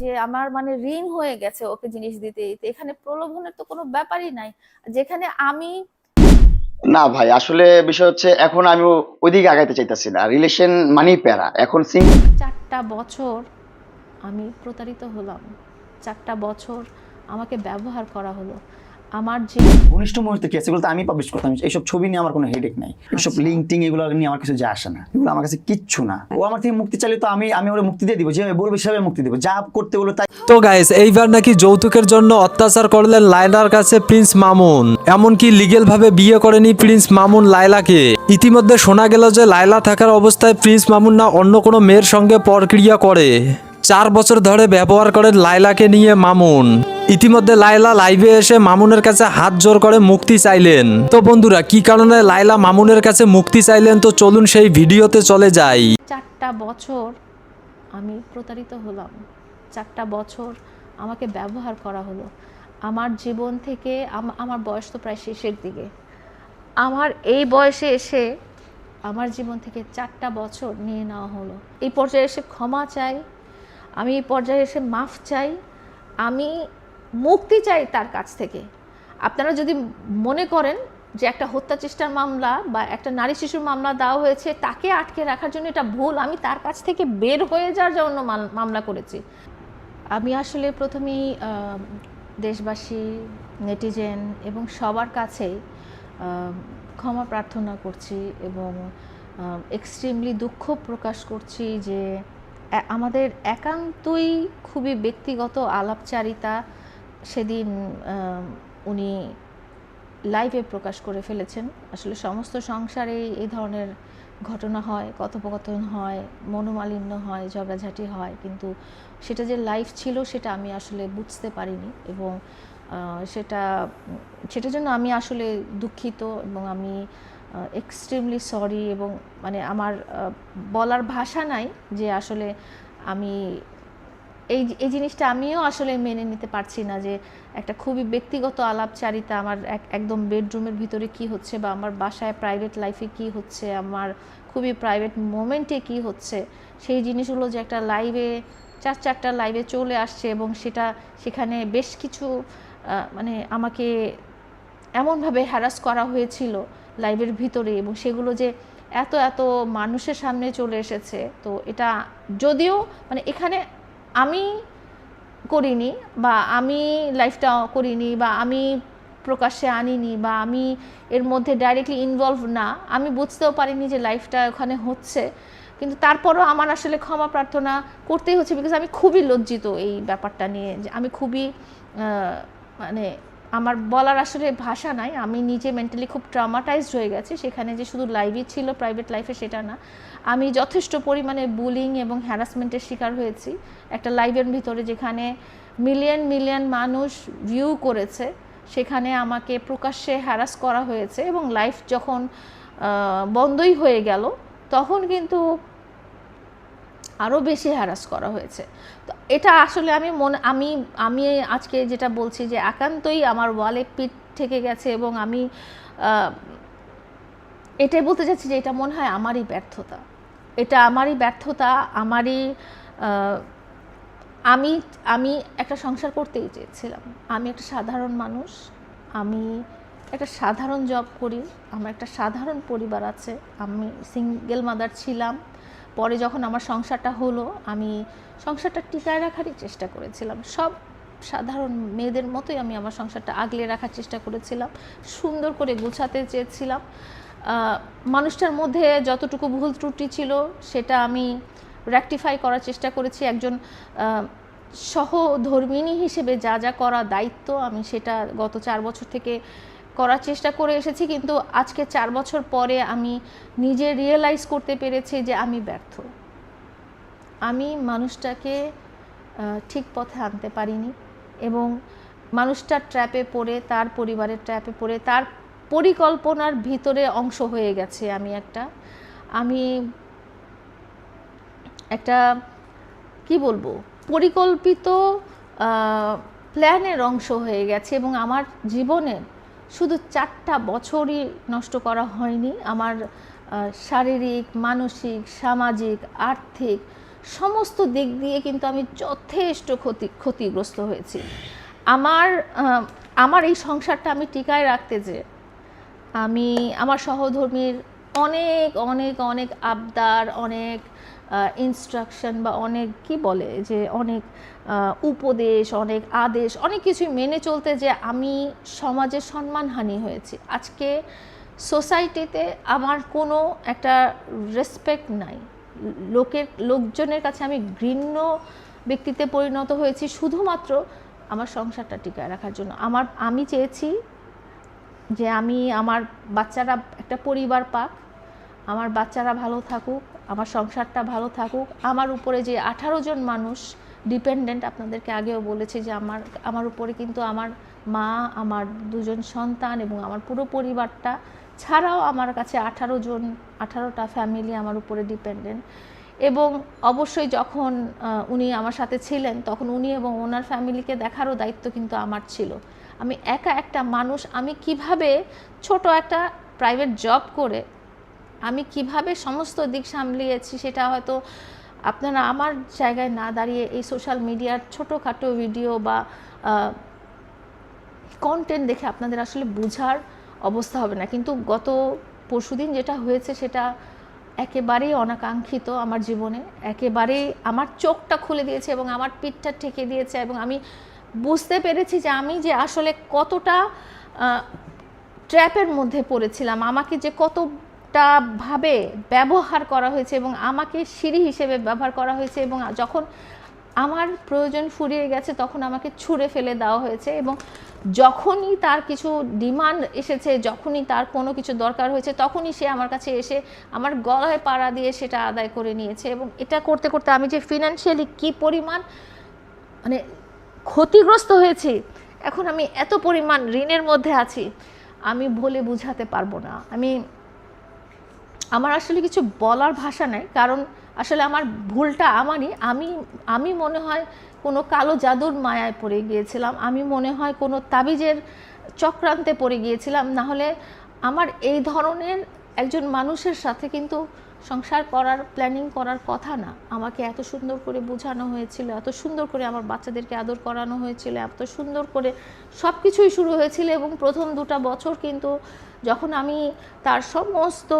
যে আমার মানে ঋণ হয়ে গেছে ওকে জিনিস দিতে দিতে। এখানে প্রলোভনের তো কোনো ব্যাপারই নাই। যেখানে আমি না ভাই আসলে বিষয় হচ্ছে এখন আমি ওইদিকে আগাইতে চাইতেছি না। রিলেশন মানেই প্যারা। এখন সিঙ্গেল চারটা বছর আমি প্রতারিত হলাম। চারটা বছর আমাকে ব্যবহার করা হলো। আমার যে ঘনিষ্ঠ মুহূর্তে কি আছে এগুলো তো আমি পাবলিশ করতাম এইসব ছবি নিয়ে আমার কোনো হেডেক নাই। এইসব লিঙ্ক টিং এগুলো নিয়ে আমার কিছু যায় আসে না। এগুলো আমার কাছে কিচ্ছু না। ও আমার থেকে মুক্তি চাইলে তো আমি আমি ওরা মুক্তি দিয়ে দিব যে বলবে সেভাবে মুক্তি দিব। যা করতে বলো তাই। তো গাইস এইবার নাকি যৌতুকের জন্য অত্যাচার করলেন লাইলার কাছে প্রিন্স মামুন। এমনকি লিগেল ভাবে বিয়ে করেনি প্রিন্স মামুন লাইলাকে ইতিমধ্যে শোনা গেল যে লাইলা থাকার অবস্থায় প্রিন্স মামুন না অন্য কোনো মেয়ের সঙ্গে পরক্রিয়া করে। চার বছর ধরে ব্যবহার করেন লাইলাকে নিয়ে মামুন। ইতিমধ্যে লাইলা লাইভে এসে মামুনের কাছে হাত জোর করে মুক্তি চাইলেন। তো বন্ধুরা, কি কারণে লাইলা মামুনের কাছে মুক্তি চাইলেন? তো চলুন সেই ভিডিওতে চলে যাই। চারটা বছর আমি প্রতারিত হলাম। চারটা বছর আমাকে ব্যবহার করা হলো। আমার জীবন থেকে আমার বয়স তো প্রায় শেষের দিকে। আমার এই বয়সে এসে আমার জীবন থেকে চারটা বছর নিয়ে নেওয়া হলো। এই পর্যায়ে এসে ক্ষমা চাই আমি এই পর্যায়ে এসে মাফ চাই আমি মুক্তি চাই তার কাছ থেকে। আপনারা যদি মনে করেন যে একটা হত্যা চেষ্টার মামলা বা একটা নারী শিশুর মামলা দেওয়া হয়েছে তাকে আটকে রাখার জন্য এটা ভুল আমি তার কাছ থেকে বের হয়ে যাওয়ার জন্য মাল- মামলা করেছি। আমি আসলে প্রথমেই দেশবাসী নেটিজেন এবং সবার আহ, ক্ষমা প্রার্থনা করছি এবং এক্সট্রিমলি দুঃখ প্রকাশ করছি যে আমাদের একান্তই খুবই ব্যক্তিগত আলাপচারিতা সেদিন উনি লাইভে প্রকাশ করে ফেলেছেন। আসলে সমস্ত সংসারে এই ধরনের ঘটনা হয়, কথোপকথন হয়, মনোমালিন্য হয়, ঝগড়াঝাটি হয়, কিন্তু সেটা যে লাইফ ছিল সেটা আমি আসলে বুঝতে পারিনি এবং সেটা, সেটার জন্য আমি আসলে দুঃখিত এবং আমি এক্সট্রিমলি সরি এবং মানে আমার বলার ভাষা নাই যে আসলে আমি এই এই জিনিসটা আমিও আসলে মেনে নিতে পারছি না যে একটা খুবই ব্যক্তিগত আলাপচারিতা আমার এক, একদম বেডরুমের ভিতরে কি হচ্ছে বা আমার বাসায় প্রাইভেট লাইফে কি হচ্ছে, আমার খুবই প্রাইভেট মোমেন্টে কি হচ্ছে, সেই জিনিসগুলো যে একটা লাইভে চার চারটা লাইভে চলে আসছে এবং সেটা, সেখানে বেশ কিছু মানে আমাকে এমনভাবে হ্যারাস করা হয়েছিল লাইভের ভিতরে এবং সেগুলো যে এত এত মানুষের সামনে চলে এসেছে। তো এটা যদিও মানে এখানে আমি করিনি বা আমি লাইফটা করিনি বা আমি প্রকাশ্যে আনিনি বা আমি এর মধ্যে ডাইরেক্টলি ইনভলভ না, আমি বুঝতেও পারিনি যে লাইফটা ওখানে হচ্ছে। কিন্তু তারপরও আমার আসলে ক্ষমা প্রার্থনা করতেই হচ্ছে বিকজ আমি খুবই লজ্জিত এই ব্যাপারটা নিয়ে যে আমি খুবই মানে আমার বলার আসলে ভাষা নাই। আমি নিজে মেন্টালি খুব ট্রামাটাইজড হয়ে গেছি। সেখানে যে শুধু লাইভই ছিল প্রাইভেট লাইফে সেটা না। আমি যথেষ্ট পরিমাণে বুলিং এবং হ্যারাসমেন্টের শিকার হয়েছি। একটা লাইভের ভিতরে যেখানে মিলিয়ন মিলিয়ন মানুষ ভিউ করেছে, সেখানে আমাকে প্রকাশ্যে হ্যারাস করা হয়েছে এবং লাইফ যখন বন্ধই হয়ে গেল, তখন কিন্তু আরও বেশি হ্যারাস করা হয়েছে। তো এটা আসলে আমি মনে, আমি আমি আজকে যেটা বলছি যে একান্তই আমার ওয়ালে পিঠ থেকে গেছে এবং আমি এটাই বলতে চাচ্ছি যে এটা মনে হয় আমারই ব্যর্থতা। এটা আমারই ব্যর্থতা, আমারই আমি আমি একটা সংসার করতেই চেয়েছিলাম। আমি একটা সাধারণ মানুষ, আমি একটা সাধারণ জব করি, আমার একটা সাধারণ পরিবার আছে, আমি সিঙ্গেল মাদার ছিলাম। পরে যখন আমার সংসারটা হলো আমি সংসারটা টিকায় রাখারই চেষ্টা করেছিলাম। সব সাধারণ মেয়েদের মতোই আমি আমার সংসারটা আগলে রাখার চেষ্টা করেছিলাম। সুন্দর করে গুছাতে চেয়েছিলাম। মানুষটার মধ্যে যতটুকু ভুল ত্রুটি ছিল সেটা আমি রেকটিফাই করার চেষ্টা করেছি। একজন আহ, সহধর্মিণী হিসেবে যা যা করা দায়িত্ব আমি সেটা গত চার বছর থেকে করার চেষ্টা করে এসেছি, কিন্তু আজকে চার বছর পরে আমি নিজে রিয়েলাইজ করতে পেরেছি যে আমি ব্যর্থ। আমি মানুষটাকে ঠিক পথে আনতে পারিনি এবং মানুষটার ট্র্যাপে পড়ে, তার পরিবারের ট্র্যাপে পড়ে, তার পরিকল্পনার ভিতরে অংশ হয়ে গেছে আমি একটা। আমি একটা, কি বলব, পরিকল্পিত প্ল্যানের অংশ হয়ে গেছে এবং আমার জীবনের শুধু চারটা বছরই নষ্ট করা হয়নি। আমার শারীরিক, মানসিক, সামাজিক, আর্থিক সমস্ত দিক দিয়ে কিন্তু আমি যথেষ্ট ক্ষতি, ক্ষতিগ্রস্ত হয়েছি। আমার আমার এই সংসারটা আমি টিকায় রাখতে যে আমি আমার সহধর্মীর অনেক অনেক অনেক আবদার, অনেক ইনস্ট্রাকশন বা অনেক, কি বলে যে অনেক উপদেশ, অনেক আদেশ, অনেক কিছুই মেনে চলতে যে আমি সমাজে সম্মানহানি হয়েছি। আজকে সোসাইটিতে আমার কোনো একটা রেসপেক্ট নাই। লোকের, লোকজনের কাছে আমি ঘৃণ্য ব্যক্তিতে পরিণত হয়েছি শুধুমাত্র আমার সংসারটা টিকায় রাখার জন্য। আমার, আমি চেয়েছি যে আমি, আমার বাচ্চারা একটা পরিবার পাক আমার বাচ্চারা ভালো থাকুক, আমার সংসারটা ভালো থাকুক। আমার উপরে যে আঠারো জন মানুষ ডিপেন্ডেন্ট আপনাদেরকে আগেও বলেছি যে আমার আমার উপরে কিন্তু আমার মা, আমার দুজন সন্তান এবং আমার পুরো পরিবারটা ছাড়াও আমার কাছে আঠারো জন, আঠারোটা ফ্যামিলি আমার উপরে ডিপেন্ডেন্ট এবং অবশ্যই যখন উনি আমার সাথে ছিলেন, তখন উনি এবং ওনার ফ্যামিলিকে দেখারও দায়িত্ব কিন্তু আমার ছিল। আমি একা একটা মানুষ, আমি কীভাবে ছোট একটা প্রাইভেট জব করে আমি কীভাবে সমস্ত দিক সামলিয়েছি সেটা হয়তো আপনারা আমার জায়গায় না দাঁড়িয়ে এই সোশ্যাল মিডিয়ার ছোটোখাটো ভিডিও বা কন্টেন্ট দেখে আপনাদের আসলে বোঝার অবস্থা হবে না। কিন্তু গত পরশুদিন যেটা হয়েছে সেটা একেবারেই অনাকাঙ্ক্ষিত আমার জীবনে, একেবারেই আমার চোখটা খুলে দিয়েছে এবং আমার পিঠটা ঠেকে দিয়েছে এবং আমি বুঝতে পেরেছি যে আমি যে আসলে কতটা ট্র্যাপের মধ্যে পড়েছিলাম, আমাকে যে কতটা ভাবে ব্যবহার করা হয়েছে এবং আমাকে সিঁড়ি হিসেবে ব্যবহার করা হয়েছে এবং যখন আমার প্রয়োজন ফুরিয়ে গেছে তখন আমাকে ছুঁড়ে ফেলে দেওয়া হয়েছে এবং যখনই তার কিছু ডিমান্ড এসেছে, যখনই তার কোনো কিছু দরকার হয়েছে তখনই সে আমার কাছে এসে আমার গলায় পাড়া দিয়ে সেটা আদায় করে নিয়েছে এবং এটা করতে করতে আমি যে ফিনান্সিয়ালি কী পরিমাণ মানে ক্ষতিগ্রস্ত হয়েছি, এখন আমি এত পরিমাণ ঋণের মধ্যে আছি, আমি বলে বুঝাতে পারব না। আমি আমার আসলে কিছু বলার ভাষা নাই, কারণ আসলে আমার ভুলটা আমারই। আমি আমি মনে হয় কোনো কালো জাদুর মায়ায় পড়ে গিয়েছিলাম, আমি মনে হয় কোনো তাবিজের চক্রান্তে পড়ে গিয়েছিলাম। না হলে আমার এই ধরনের একজন মানুষের সাথে কিন্তু সংসার করার প্ল্যানিং করার কথা না। আমাকে এত সুন্দর করে বোঝানো হয়েছিল, এত সুন্দর করে আমার বাচ্চাদেরকে আদর করানো হয়েছিল, এত সুন্দর করে সব কিছুই শুরু হয়েছিল এবং প্রথম দুটা বছর কিন্তু যখন আমি তার সমস্ত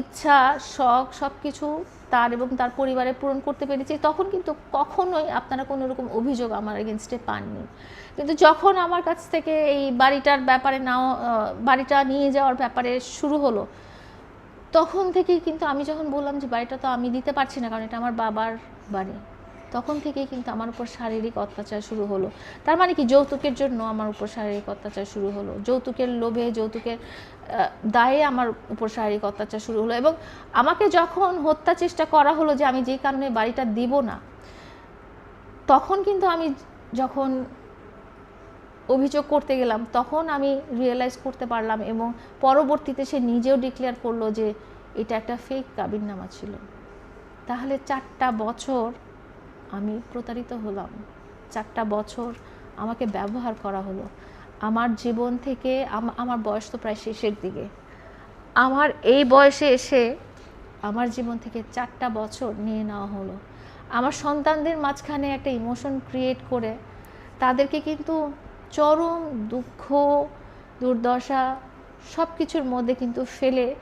ইচ্ছা, শখ সব কিছু তার এবং তার পরিবারে পূরণ করতে পেরেছি, তখন কিন্তু কখনোই আপনারা কোনো রকম অভিযোগ আমার এগেনস্টে পাননি। কিন্তু যখন আমার কাছ থেকে এই বাড়িটার ব্যাপারে নাও বাড়িটা নিয়ে যাওয়ার ব্যাপারে শুরু হলো, তখন থেকেই কিন্তু আমি যখন বললাম যে বাড়িটা তো আমি দিতে পারছি না, কারণ এটা আমার বাবার বাড়ি। তখন থেকেই কিন্তু আমার উপর শারীরিক অত্যাচার শুরু হলো। তার মানে কি? যৌতুকের জন্য আমার উপর শারীরিক অত্যাচার শুরু হলো। যৌতুকের লোভে, যৌতুকের দায়ে আমার উপর শারীরিক অত্যাচার শুরু হলো এবং আমাকে যখন হত্যা চেষ্টা করা হলো যে আমি যেই কারণে বাড়িটা দিব না, তখন কিন্তু আমি যখন অভিযোগ করতে গেলাম, তখন আমি রিয়েলাইজ করতে পারলাম এবং পরবর্তীতে সে নিজেও ডিক্লেয়ার করল যে এটা একটা ফেক কাবিন নামা ছিল। তাহলে চারটা বছর আমি প্রতারিত হলাম। চারটা বছর আমাকে ব্যবহার করা হলো। আমার জীবন থেকে আমার বয়স তো প্রায় শেষের দিকে। আমার এই বয়সে এসে আমার জীবন থেকে চারটা বছর নিয়ে নেওয়া হলো। আমার সন্তানদের মাঝখানে একটা ইমোশন ক্রিয়েট করে তাদেরকে কিন্তু চরম দুঃখ, দুর্দশা সব কিছুর মধ্যে কিন্তু ফেলে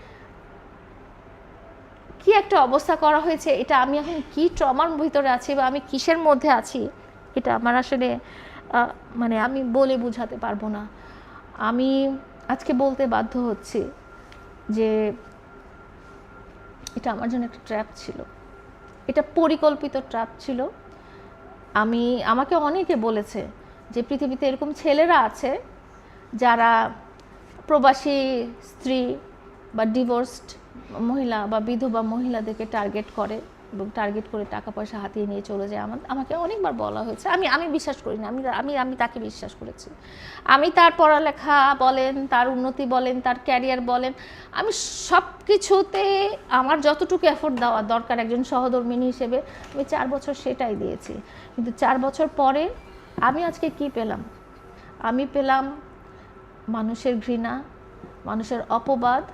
কি একটা অবস্থা করা হয়েছে? এটা আমি এখন কি ট্রমার ভিতরে আছি বা আমি কিসের মধ্যে আছি? এটা আমার আসলে মানে আমি বলে বোঝাতে পারব না। আমি আজকে বলতে বাধ্য হচ্ছি যে এটা আমার জন্য একটা ট্র্যাপ ছিল। এটা পরিকল্পিত ট্র্যাপ ছিল। আমি, আমাকে অনেকে বলেছে যে পৃথিবীতে এরকম ছেলেরা আছে যারা প্রবাসী, স্ত্রী বা ডিভোর্সড মহিলা বা বিধবা মহিলাদেরকে টার্গেট করে এবং টার্গেট করে টাকা পয়সা হাতিয়ে নিয়ে চলে যায়। আমার আমাকে অনেকবার বলা হয়েছে। আমি আমি বিশ্বাস করি না। আমি আমি আমি তাকে বিশ্বাস করেছি। আমি তার পড়ালেখা বলেন, তার উন্নতি বলেন, তার ক্যারিয়ার বলেন, আমি সব কিছুতে আমার যতটুকু এফোর্ট দেওয়া দরকার একজন সহধর্মিনী হিসেবে, আমি চার বছর সেটাই দিয়েছি। কিন্তু চার বছর পরে আমি আজকে কি পেলাম? আমি পেলাম মানুষের ঘৃণা, মানুষের অপবাদ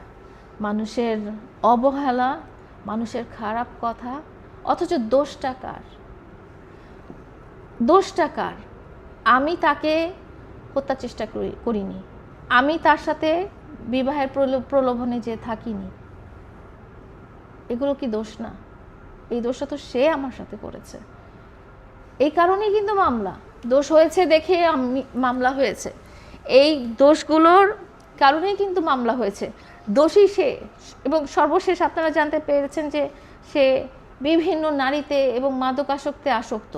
মানুষের অবহেলা, মানুষের খারাপ কথা, অথচ দোষটা কার? দোষটা কার? আমি তাকে হত্যা চেষ্টা করি- করিনি। আমি তার সাথে বিবাহের প্রলো- প্রলোভনে যে থাকিনি, এগুলো কি দোষ না? এই দোষটা তো সে আমার সাথে করেছে। এই কারণেই কিন্তু মামলা। দোষ হয়েছে দেখে আমি, মামলা হয়েছে। এই দোষগুলোর কারণেই কিন্তু মামলা হয়েছে। দোষী সে। এবং সর্বশেষ আপনারা জানতে পেরেছেন যে সে বিভিন্ন নারীতে এবং মাদকাসক্তে আসক্ত।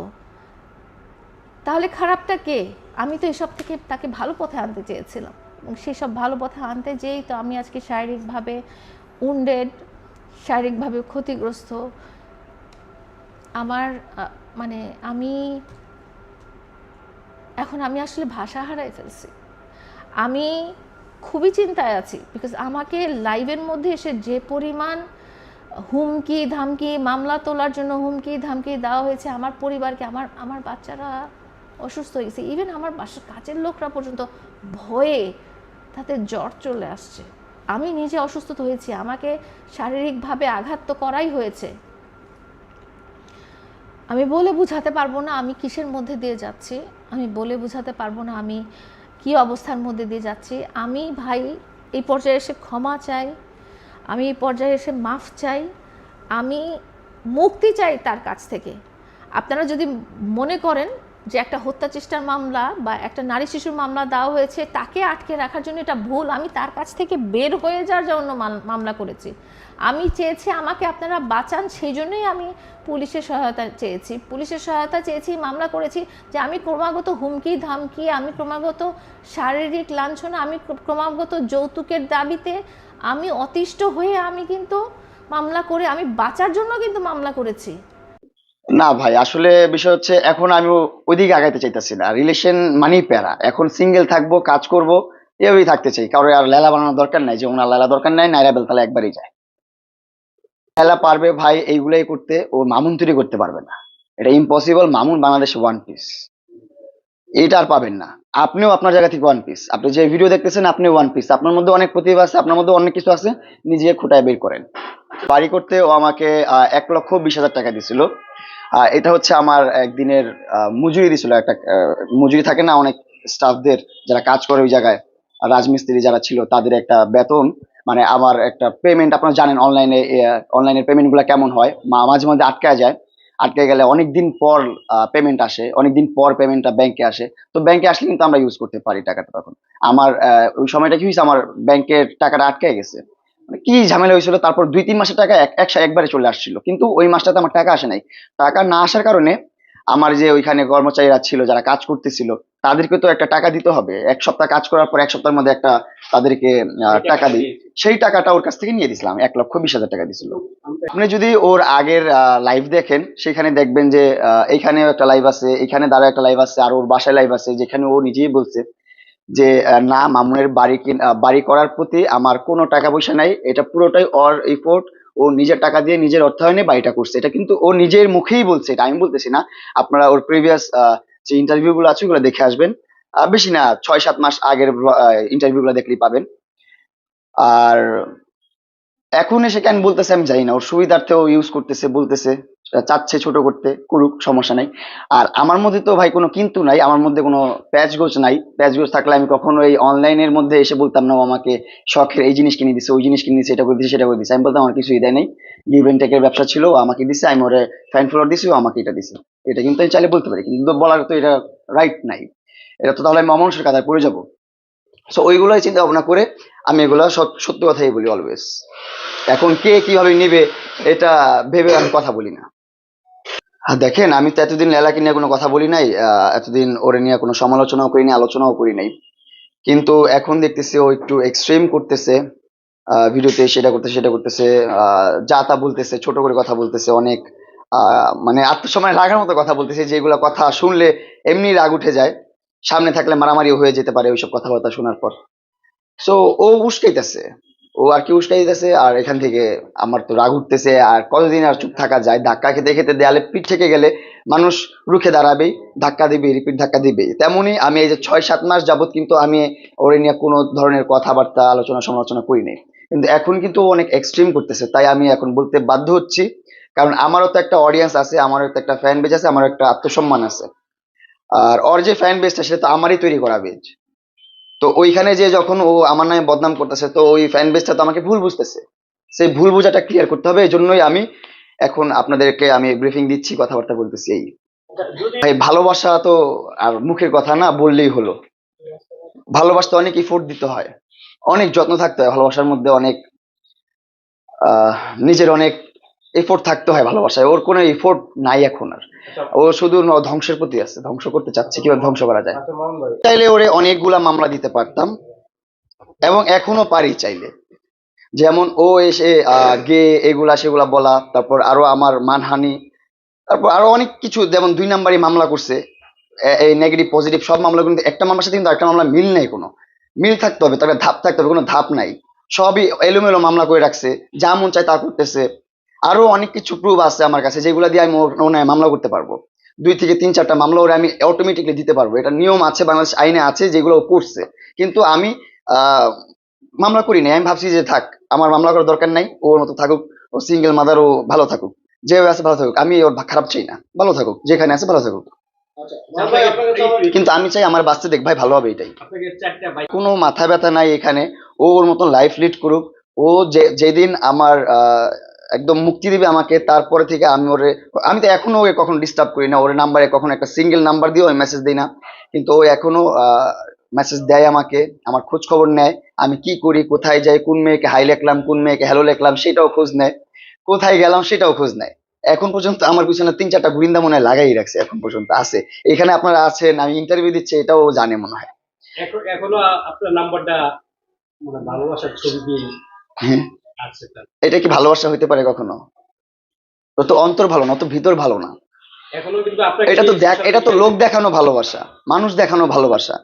তাহলে খারাপটা কে? আমি তো এসব থেকে তাকে ভালো পথে আনতে চেয়েছিলাম। এবং সেসব ভালো পথে আনতে যেই তো আমি আজকে শারীরিকভাবে উন্ডেড শারীরিকভাবে ক্ষতিগ্রস্ত। আমার মানে আমি, এখন আমি আসলে ভাষা হারাই ফেলছি। আমি খুবই চিন্তায় আছি বিকজ আমাকে লাইভের মধ্যে এসে যে পরিমাণ হুমকি, ধামকি, মামলা তোলার জন্য হুমকি, ধামকি দেওয়া হয়েছে আমার পরিবারকে, আমার আমার বাচ্চারা অসুস্থ হয়ে গেছে ইভেন আমার বাসার কাছের লোকরা পর্যন্ত ভয়ে তাতে জ্বর চলে আসছে। আমি নিজে অসুস্থ হয়েছি, আমাকে শারীরিকভাবে আঘাত তো করাই হয়েছে। আমি বলে বুঝাতে পারব না আমি কিসের মধ্যে দিয়ে যাচ্ছি, আমি বলে বুঝাতে পারব না আমি কি অবস্থার মধ্যে দিয়ে যাচ্ছি? আমি ভাই, এই পর্যায়ে এসে ক্ষমা চাই। আমি এই পর্যায়ে এসে মাফ চাই। আমি মুক্তি চাই তার কাছ থেকে। আপনারা যদি মনে করেন যে একটা হত্যা চেষ্টার মামলা বা একটা নারী শিশুর মামলা দেওয়া হয়েছে, তাকে আটকে রাখার জন্য এটা ভুল। আমি তার কাছ থেকে বের হয়ে যাওয়ার জন্য মাল- মামলা করেছি। আমি চেয়েছি আমাকে আপনারা বাঁচান, সেই জন্যই আমি পুলিশের সহায়তা চেয়েছি। পুলিশের সহায়তা চেয়েছি, মামলা করেছি যে আমি ক্রমাগত হুমকি, ধামকি, আমি ক্রমাগত শারীরিক লাঞ্ছনা, আমি ক্রমাগত যৌতুকের দাবিতে আমি অতিষ্ঠ হয়ে আমি কিন্তু মামলা করে, আমি বাঁচার জন্য কিন্তু মামলা করেছি। না ভাই, আসলে বিষয় হচ্ছে এখন আমি ওইদিকে আগাইতে চাইতেছি না। রিলেশন মানেই প্যারা। এখন সিঙ্গেল থাকব, কাজ করব, এভাবেই থাকতে চাই। কারও আর লেলা বানানোর দরকার নাই, যে ওনার লেলা দরকার নাই, নাইরা বেলতালা একবারই যায়। লেলা পারবে ভাই এইগুলাই করতে, ও মামুন তৈরি করতে পারবে না। এটা ইম্পসিবল মামুন বাংলাদেশে ওয়ান পিস এটা আর পাবেন না। আপনিও আপনার জায়গা থেকে ওয়ান পিস আপনি যে ভিডিও দেখতেছেন, আপনি ওয়ান পিস আপনার মধ্যে অনেক প্রতিভা আছে, আপনার মধ্যে অনেক কিছু আছে, নিজে খুঁটায় বের করেন। বাড়ি করতে ও আমাকে এক লক্ষ বিশ হাজার টাকা দিছিল। এটা হচ্ছে আমার একদিনের মজুরি দিছিল একটা মজুরি থাকে না অনেক স্টাফদের যারা কাজ করে ওই জায়গায় রাজমিস্ত্রি যারা ছিল তাদের একটা বেতন মানে আমার একটা পেমেন্ট আপনারা জানেন অনলাইনে অনলাইনের পেমেন্টগুলা কেমন হয় মাঝে মাঝে আটকায় যায়, আটকে গেলে অনেক দিন পর পেমেন্ট আসে অনেক দিন পর পেমেন্টটা ব্যাংকে আসে, তো ব্যাংকে আসলে কিন্তু আমরা ইউজ করতে পারি টাকাটা তখন। আমার ওই সময়টা কি হয়েছে, আমার ব্যাংকের টাকাটা আটকে গেছে। কি ঝামেলা হয়েছিল তারপর দুই তিন মাসের টাকা এক- একবারে চলে আসছিল। কিন্তু ওই মাসটাতে আমার টাকা আসে নাই। টাকা না আসার কারণে আমার যে ওইখানে কর্মচারীরা ছিল যারা কাজ করতেছিল তাদেরকে তো একটা টাকা দিতে হবে। এক সপ্তাহ কাজ করার পর এক সপ্তাহের মধ্যে একটা তাদেরকে টাকা দিই। সেই টাকাটা ওর কাছ থেকে নিয়ে দিছিলাম এক লক্ষ বিশ হাজার টাকা দিছিল আপনি যদি ওর আগের লাইভ দেখেন সেখানে দেখবেন যে এইখানেও একটা লাইভ আছে এখানে দ্বারা একটা লাইভ আছে আর ওর বাসায় লাইভ আছে যেখানে ও নিজেই বলছে যে না, মামুনের বাড়ি বাড়ি করার প্রতি আমার কোনো টাকা পয়সা নাই। এটা পুরোটাই অর ইফোর্ট ও নিজের টাকা দিয়ে নিজের অর্থায়নে বাড়িটা করছে। এটা কিন্তু ও নিজের মুখেই বলছে এটা। আমি বলতেছি না, আপনারা ওর প্রিভিয়াস যে ইন্টারভিউ গুলো আছে ওগুলো দেখে আসবেন। বেশি না, ছয় সাত মাস আগের ইন্টারভিউ গুলো দেখলেই পাবেন। আর এখন এসে কেন বলতেছে আমি জানি না। ওর সুবিধার্থে ও ইউজ করতেছে, বলতেছে চাচ্ছে ছোট করতে, করুক, সমস্যা নাই। আর আমার মধ্যে তো ভাই কোনো কিন্তু নাই, আমার মধ্যে কোনো প্যাচ গোছ নাই। প্যাচ গোছ থাকলে আমি কখনো এই অনলাইনের মধ্যে এসে বলতাম না আমাকে শখের এই জিনিস কিনে দিছে, ওই জিনিস কিনে দিছে, এটা করে দিছে, সেটা করে দিছে। আমি বলতাম, আমার কিছুই দেয় নাই। গিভ টেকের ব্যবসা ছিল আমাকে দিছে, আমি ওরে ফ্যান ফ্লোর দিছি, ও আমাকে এটা দিছে। এটা কিন্তু আমি চাইলে বলতে পারি, কিন্তু বলার তো এটা রাইট নাই। এটা তো তাহলে আমি অমানুষের কাতায় পড়ে যাব। সো ওইগুলোই চিন্তা ভাবনা করে আমি এগুলো সত্য কথাই বলি অলওয়েজ এখন কে কীভাবে নিবে, এটা ভেবে আমি কথা বলি না। দেখেন, আমি তো এতদিন লেলাকে নিয়ে কোনো কথা বলি নাই এতদিন ওরে নিয়ে কোনো সমালোচনাও করি নাই, আলোচনাও করি নাই। কিন্তু এখন দেখতেছি ও একটু এক্সট্রিম করতেছে ভিডিওতে সেটা করতেছে সেটা করতেছে যা তা বলতেছে, ছোট করে কথা বলতেছে, অনেক মানে আত্মসময় রাগার মতো কথা বলতেছে, যেগুলো কথা শুনলে এমনি রাগ উঠে যায়, সামনে থাকলে মারামারিও হয়ে যেতে পারে ওইসব কথাবার্তা শোনার পর। সো ও উস্কাইতেছে। ও আর কি উস্কাইতেছে, আর এখান থেকে আমার তো রাগ উঠতেছে, আর কতদিন আর চুপ থাকা যায়? ধাক্কা খেতে খেতে দেয়ালে পিঠ থেকে গেলে মানুষ রুখে দাঁড়াবেই, ধাক্কা দিবে, রিপিট ধাক্কা দিবে। তেমনি আমি এই যে ছয় সাত মাস যাবত কিন্তু আমি ওরে নিয়ে কোনো ধরনের কথাবার্তা, আলোচনা সমালোচনা করিনি কিন্তু এখন কিন্তু অনেক এক্সট্রিম করতেছে, তাই আমি এখন বলতে বাধ্য হচ্ছি। কারণ আমারও তো একটা অডিয়েন্স আছে, আমারও তো একটা ফ্যান বেজ আছে, আমারও একটা আত্মসম্মান আছে। আর ওর যে ফ্যান বেজটা সেটা তো আমারই তৈরি করা বেজ তো ওইখানে যে যখন ও আমার নামে বদনাম করতেছে, তো ওই ফ্যান বেজটা তো আমাকে ভুল বুঝতেছে। সেই ভুল বোঝাটা ক্লিয়ার করতে হবে এই জন্যই আমি এখন আপনাদেরকে আমি ব্রিফিং দিচ্ছি, কথাবার্তা বলতেছি, এই। ভাই, ভালোবাসা তো আর মুখের কথা না, বললেই হলো। ভালোবাসতে অনেক ইফোর্ট দিতে হয়। অনেক যত্ন থাকতে হয় ভালোবাসার মধ্যে অনেক নিজের অনেক এফোর্ট থাকতে হয় ভালোবাসায়। ওর কোনো এফোর্ট নাই এখন আর। ও শুধু ধ্বংসের প্রতি আছে। ধ্বংস করতে চাচ্ছে কীভাবে ধ্বংস করা যায়? চাইলে ওরে অনেকগুলা মামলা দিতে পারতাম। এবং এখনও পারি চাইলে। যেমন ও এসে গে এগুলা সেগুলা বলা তারপর আরও আমার মানহানি তারপর আরও অনেক কিছু যেমন দুই নাম্বারই মামলা করছে। এই নেগেটিভ পজিটিভ সব মামলা কিন্তু একটা মামলার সাথে কিন্তু একটা মামলা মিল নেই কোনো। মিল থাকতে হবে তবে ধাপ থাকতে হবে কোনো ধাপ নাই। সবই এলোমেলো মামলা করে রাখছে। যা মন চায় তা করতেছে। আরও অনেক কিছু প্রুফ আছে আমার কাছে যেগুলো দিয়ে আমি ওর মামলা করতে পারব। দুই থেকে তিন চারটা মামলা ওরে আমি অটোমেটিকলি দিতে পারব। এটা নিয়ম আছে বাংলাদেশ আইনে আছে যেগুলো করছে। কিন্তু আমি মামলা করি নাই। আমি ভাবছি যে থাক আমার মামলা করার দরকার নাই। ওর মতো থাকুক ও সিঙ্গেল মাদার ও ভালো থাকুক। যেভাবে আছে ভালো থাকুক। আমি ওর খারাপ চাই না। ভালো থাকুক। যেখানে আছে ভালো থাকুক। কিন্তু আমি চাই আমার বাচ্চা দেখ ভাই ভালো হবে এটাই। কোনো মাথা ব্যথা নাই এখানে। ও ওর মতন লাইফ লিড করুক। ও যে যেদিন আমার আহ, একদম মুক্তি দিবে আমাকে তারপরে থেকে আমি ওরে আমি তো এখনও ওকে কখনো ডিস্টার্ব করি না। ওর নাম্বারে কখনো একটা সিঙ্গেল নাম্বার দিয়েও আমি মেসেজ দিই না। কিন্তু ও এখনও মেসেজ দেয় আমাকে আমার খোঁজ খবর নেয়। আমি কি করি কোথায় যাই কোন মেয়েকে হাই লেখলাম কোন মেয়েকে হ্যালো লেখলাম সেটাও খোঁজ নেয়। কোথায় গেলাম সেটাও খোঁজ নেয়। এখন পর্যন্ত আমার পিছনে তিন চারটা গুরিন্দা মনে হয় লাগাই রাখছে এখন পর্যন্ত আছে। এখানে আপনারা আছেন আমি ইন্টারভিউ দিচ্ছি এটাও জানে মনে হয়। এখনও আপনার নাম্বারটা মানে ভালোবাসার ছবি দিয়ে হ্যাঁ। এটা কি ভালোবাসা হইতে পারে কখনো? ও তো অন্তর ভালো না তো ভিতর ভালো না। এটা তো দেখ এটা তো লোক দেখানো ভালোবাসা মানুষ দেখানো ভালোবাসা।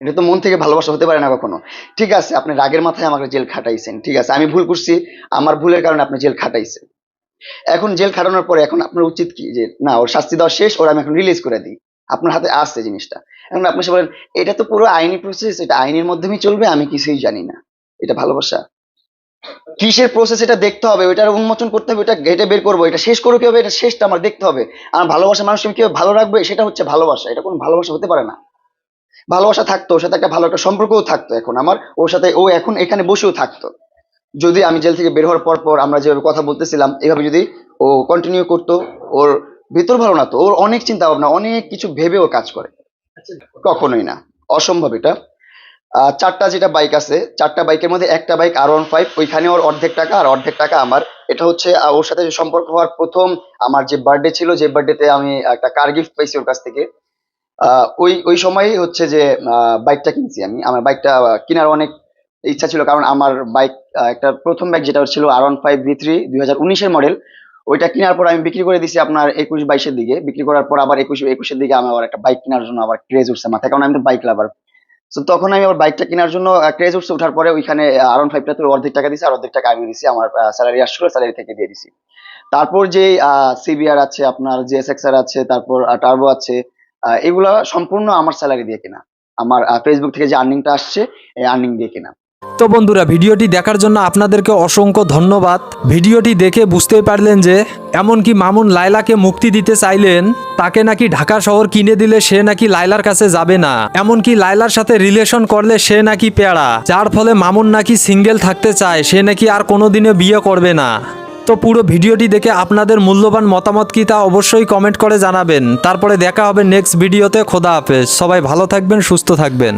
এটা তো মন থেকে ভালোবাসা হতে পারে না কখনো। ঠিক আছে আপনি রাগের মাথায় আমাকে জেল খাটাইছেন ঠিক আছে। আমি ভুল করছি আমার ভুলের কারণে আপনি জেল খাটাইছেন। এখন জেল খাটানোর পরে এখন আপনার উচিত কি? যে না ওর শাস্তি দেওয়া শেষ ওর আমি এখন রিলিজ করে দিই। আপনার হাতে আসছে জিনিসটা। এখন আপনি সে বলেন এটা তো পুরো আইনি প্রসেস এটা আইনের মাধ্যমেই চলবে আমি কিছুই জানি না। এটা ভালোবাসা? কিসের প্রসেস এটা দেখতে হবে, ওইটার উন্মোচন করতে হবে এটা ঘেটে বের করব, এটা শেষ করব কীভাবে এটা শেষটা আমার দেখতে হবে। আমার ভালোবাসা মানুষ আমি কীভাবে ভালো রাখবে, সেটা হচ্ছে ভালোবাসা, এটা কোনো ভালোবাসা হতে পারে না। ভালোবাসা থাকতো, ওর সাথে একটা ভালো একটা সম্পর্কও থাকতো এখন আমার, ওর সাথে ও এখন এখানে বসেও থাকতো। যদি আমি জেল থেকে বের হওয়ার পর পর আমরা যেভাবে কথা বলতেছিলাম, এভাবে যদি ও কন্টিনিউ করতো, ওর ভিতর ভালো না তো, ওর অনেক চিন্তা ভাবনা অনেক কিছু ভেবে ও কাজ করে। কখনোই না, অসম্ভব এটা। চারটা যেটা বাইক আছে, চারটা বাইকের মধ্যে একটা বাইক আর ওয়ান ফাইভ ওইখানে ওর অর্ধেক টাকা আর অর্ধেক টাকা আমার। এটা হচ্ছে ওর সাথে সম্পর্ক হওয়ার প্রথম আমার যে বার্থডে ছিল, যে বার্থডেতে আমি একটা কার গিফট পাইছি ওর কাছ থেকে। ওই ওই সময়ই হচ্ছে যে বাইকটা কিনছি আমি। আমার বাইকটা কেনার অনেক ইচ্ছা ছিল, কারণ আমার বাইক একটা প্রথম বাইক যেটা ছিল R one five V three দুই হাজার উনিশের মডেল ওইটা কেনার পর আমি বিক্রি করে দিছি আপনার একুশ বাইশের দিকে। বিক্রি করার পর আবার একুশ, একুশের দিকে আমার একটা বাইক কেনার জন্য আবার ক্রেজ উঠছে মাথায়, কারণ আমি তো বাইক লাভার তো তখন আমি আমার বাইকটা কেনার জন্য ক্রেজ উঠছে। ওঠার পরে ওইখানে আর ওয়ান ফাইভটা তো অর্ধেক টাকা দিছে, আর অর্ধেক টাকা আমি দিছি আমার স্যালারি আসছিল স্যালারি থেকে দিয়ে দিছি। তারপর যে সিবিআর আছে আপনার জিএসএক্সআর আছে, তারপর টার্বো আছে এগুলা সম্পূর্ণ আমার স্যালারি দিয়ে কেনা। আমার ফেসবুক থেকে যে আর্নিংটা আসছে, এই আর্নিং দিয়ে কেনা। তো বন্ধুরা, ভিডিওটি দেখার জন্য আপনাদেরকে অসংখ্য ধন্যবাদ। ভিডিওটি দেখে বুঝতেই পারলেন যে, এমনকি মামুন লাইলাকে মুক্তি দিতে চাইলেন, তাকে নাকি ঢাকা শহর কিনে দিলে সে নাকি লাইলার কাছে যাবে না। এমনকি লাইলার সাথে রিলেশন করলে সে নাকি পেড়া যার ফলে মামুন নাকি সিঙ্গেল থাকতে চায়, সে নাকি আর কোনোদিনও বিয়ে করবে না। তো পুরো ভিডিওটি দেখে আপনাদের মূল্যবান মতামত কি তা অবশ্যই কমেন্ট করে জানাবেন। তারপরে দেখা হবে নেক্সট ভিডিওতে, খোদা হাফেজ। সবাই ভালো থাকবেন, সুস্থ থাকবেন।